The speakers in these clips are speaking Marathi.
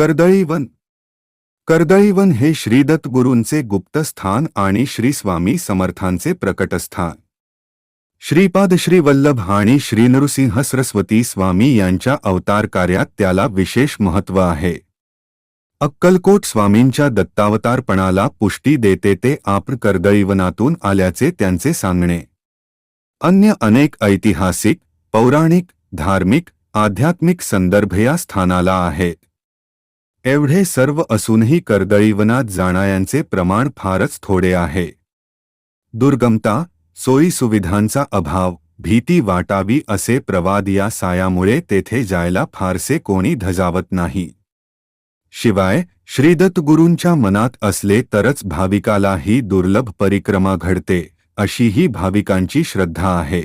कर्दळीवन. कर्दळीवन हे श्रीदत्त गुरूंचे गुप्तस्थान आणि श्री स्वामी समर्थांचे प्रकटस्थान. श्रीपाद श्री वल्लभ आणि श्री नृसिंह सरस्वती स्वामी यांच्या अवतार कार्यात त्याला विशेष महत्त्व आहे. अक्कलकोट स्वामींच्या दत्तावतारपणाला पुष्टी देते ते आपण कर्दळीवनातून आल्याचे त्यांचे सांगणे. अन्य अनेक ऐतिहासिक पौराणिक धार्मिक आध्यात्मिक संदर्भ या स्थानाला आहेत. एवढे सर्व असूनही कर्दळीवनात जाणाऱ्यांचे प्रमाण फारच थोडे आहे. दुर्गमता सोयीसुविधांचा अभाव भीती वाटावी असे प्रवाद या सायामुळे तेथे जायला फारसे कोणी धजावत नाही. शिवाय श्रीदत्तगुरूंच्या मनात असले तरच भाविकाला ही दुर्लभ परिक्रमा घडते अशी ही भाविकांची श्रद्धा आहे.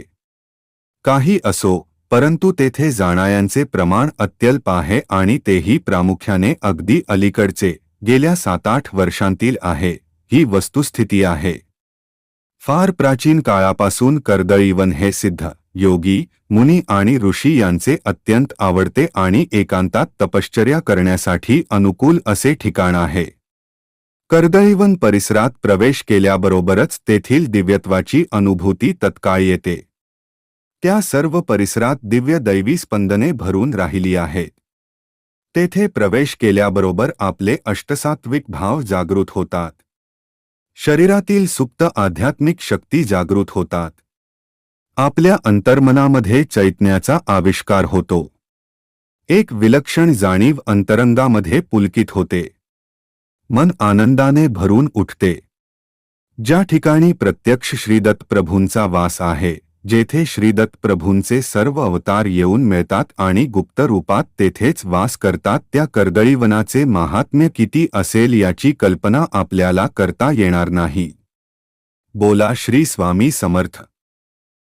काही असो परंतु तेथे जाणायांचे प्रमाण अत्यल्प आहे आणि तेही प्रामुख्याने अगदी अलीकडचे. गेल्या सात आठ वर्षांतील आहे. ही वस्तुस्थिती आहे. फार प्राचीन काळापासून कर्दळीवन हे सिद्ध योगी मुनी आणि ऋषी यांचे अत्यंत आवडते आणि एकांतात तपश्चर्या करण्यासाठी अनुकूल असे ठिकाण आहे. कर्दळीवन परिसरात प्रवेश केल्याबरोबरच तेथील दिव्यत्वाची अनुभूती तत्काळ येते. त्या सर्व परिसरात दिव्य दैवी स्पंदने भरून राहिली आहेत तेथे प्रवेश केल्याबरोबर आपले अष्टसात्विक भाव जागृत होतात. शरीरातील सुप्त आध्यात्मिक शक्ती जागृत होतात. आपल्या अंतर्मनामध्ये चैतन्याचा आविष्कार होतो. एक विलक्षण जाणीव अंतरंगामध्ये पुलकित होते. मन आनंदाने भरून उठते. ज्या ठिकाणी प्रत्यक्ष श्रीदत्त प्रभूंचा वास आहे जेथे श्रीदत्त प्रभूंचे सर्व अवतार येऊन मिळतात आणि गुप्त रूपात तेथेच वास करतात त्या कर्दळीवनाचे महात्म्य किती असेल याची कल्पना आपल्याला करता येणार नाही. बोला श्री स्वामी समर्थ.